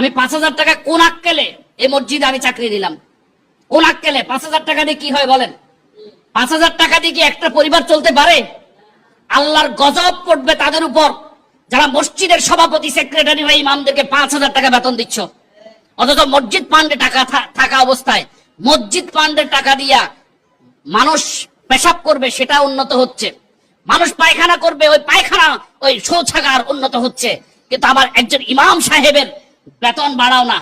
আমি পাঁচ হাজার টাকা কোন আক্কেলে এই মসজিদে আমি চাকরি দিলাম? কোন আক্কেলে? পাঁচ হাজার টাকা দিয়ে কি হয় বলেন? পাঁচ হাজার টাকা দিয়ে কি একটা পরিবার চলতে পারে? আল্লাহর গজব পড়বে তাদের উপর। যারা মসজিদের সভাপতি সেক্রেটারি বা ইমামদেরকে পাঁচ হাজার টাকা বেতন দিচ্ছ। অথচ মসজিদ পান্ডে টাকা থাকা অবস্থায় মসজিদ পান্ডের টাকা দিয়া মানুষ পেশাব করবে, সেটা উন্নত হচ্ছে। মানুষ পায়খানা করবে, ওই পায়খানা, ওই শৌচাগার উন্নত হচ্ছে। কিন্তু আবার একজন ইমাম সাহেবের বেতন বাড়াও না।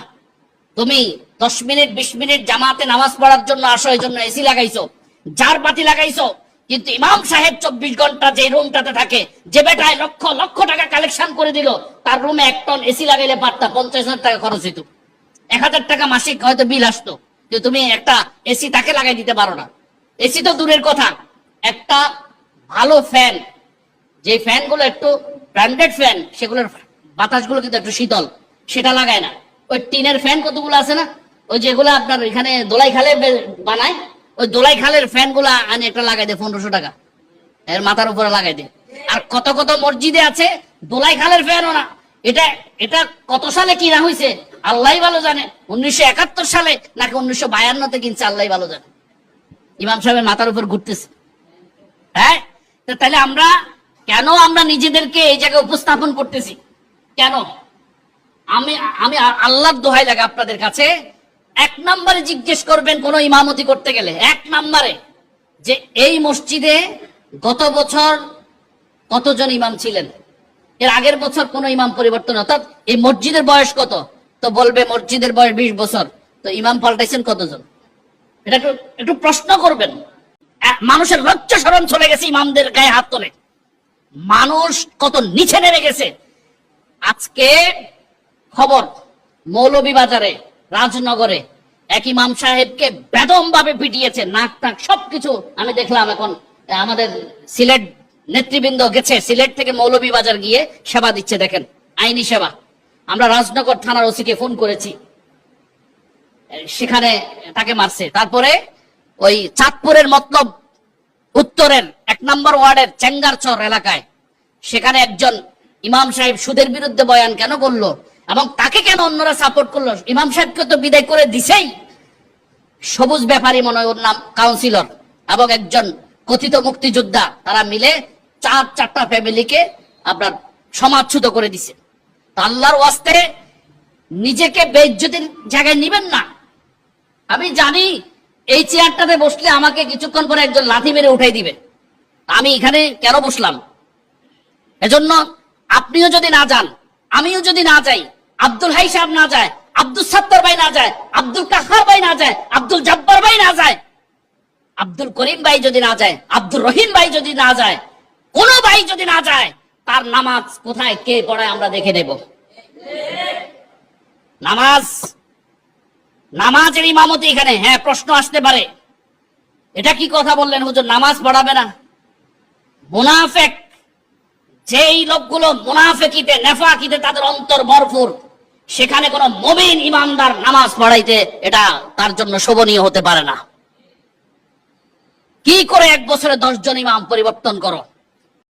তুমি দশ মিনিট, বিশ মিনিট জামাতে নামাজ পড়ার জন্য আসো, এই জন্য এসি লাগাইছো। যার বাতি লাগাইছো। কিন্তু ইমাম সাহেব চব্বিশ ঘণ্টা যে রুমটাতে থাকে, যে বেটায় লক্ষ লক্ষ টাকা কালেকশন করে দিল, তার রুমে এক টন এসি লাগাইলে পারতা পঞ্চাশ হাজার টাকা খরচ হইতো। এক হাজার টাকা মাসিক হয়তো বিল আসতো। যে তুমি একটা এসি তাকে লাগাই দিতে পারো না। এসি তো দূরের কথা। একটা ভালো ফ্যান যে ফ্যানগুলো একটু ব্র্যান্ডেড ফ্যান সেগুলোর বাতাসগুলো কিন্তু একটু শীতল। সেটা লাগায় না। ওই টিনের ফ্যান কতগুলো আছে না? ওই যেগুলো আপনার এখানে দোলাই খালে বানায়, ওই দোলাই খালের ফ্যানগুলা আনে একটা লাগাই দেয় পনেরোশো টাকা। এর মাথার উপরে লাগাই দেয়। আর কত কত মসজিদে আছে দোলাই খালের ফ্যানও না। এটা এটা কত সালে কিনা হয়েছে আল্লাহ ভালো জানে। উনিশশো একাত্তর সালে নাকি উনিশশো বায়ান্নতে কিনছে, আল্লাহ ভালো জানে। ইমাম সাহেবের মাথার উপর ঘুরতেছে। হ্যাঁ? তো তাহলে আমরা, কেন আমরা নিজেদেরকে এই জায়গায় উপস্থাপন করতেছি? কেন? আমি আমি আল্লাহর দোহাই লাগে আপনাদের কাছে। এক নম্বরে জিজ্ঞেস করবেন কোন ইমামতি করতে গেলে। এক নম্বরে যে এই মসজিদে গত বছর কতজন ইমাম ছিলেন? এর আগের বছর কোন ইমাম পরিবর্তন অর্থাৎ এই মসজিদের বয়স কত? তো বলবে মসজিদের বয়স বিশ বছর। তো ইমাম পাল্টাইছেন কতজন? এটা একটু একটু প্রশ্ন করবেন। মানুষের লজ্জা সরম চলে গেছে ইমামদের গায়ে হাত তোলে। মানুষ কত নিচে নেমে গেছে। আজকে খবর মৌলভীবাজারে, রাজনগরে, এক ইমাম সাহেবকে বেদম ভাবে পিটিয়েছে, নাক টাক সবকিছু আমি দেখলাম এখন আমাদের সিলেট নেতৃবৃন্দ গেছে, সিলেট থেকে মৌলভীবাজার গিয়ে সেবা দিচ্ছে, দেখেন, আইনি সেবা। আমরা রাজনগর থানার ওসিকে ফোন করেছি সেখানে তাকে মারছে। তারপরে ওই চাঁদপুরের মতলব উত্তরের এক নম্বর ওয়ার্ডের চেঙ্গারচর এলাকায়, সেখানে একজন ইমাম সাহেব সুদের বিরুদ্ধে বয়ান কেন করল? এবং তাকে কেন অন্যরা সাপোর্ট করল? ইমাম সাহেবকে তো বিদায় করে দিছেই। সবুজ ব্যাপারী মনে ওর নাম কাউন্সিলর এবং একজন কথিত মুক্তিযোদ্ধা। তারা মিলে চার, চারটা ফ্যামিলিকে আপনার সমাজচ্যুত করে দিছে। আল্লাহর ওয়াস্তে নিজেকে বেজ্জতির জায়গায় নিবেন না। আমি জানি এই চেয়ারটাতে বসলে আমাকে কিছুক্ষণ পরে একজন লাথি মেরে উঠাই দিবে। আমি এখানে কেন বসলাম? এজন্য আপনিও যদি না যান, আমিও যদি না যাই আব্দুল হাই সাহেব না যায়, আব্দুল সত্তর ভাই না যায়, আব্দুল কাহার ভাই না যায়, আব্দুল জব্বার ভাই না যায়। আব্দুল করিম ভাই যদি না যায় আব্দুল রহিম ভাই যদি না যায়, কোন ভাই যদি না যায়, তার নামাজ কোথায়, কে পড়ায় আমরা দেখে নেব। নামাজ, নামাজের ইমামতি এখানে হ্যাঁ প্রশ্ন আসতে পারে। এটা কি কথা বললেন হুজুর? নামাজ পড়াবে না। মুনাফেক, যেই লোকগুলো মুনাফেকিতে, নেফাকিতে তাদের অন্তর ভরপুর সেখানে কোন মমিন ইমানদার নামাজ পড়াইতে এটা তার জন্য শোভনীয় হতে পারে না। কি করে এক বছরে দশজন ইমাম পরিবর্তন করো?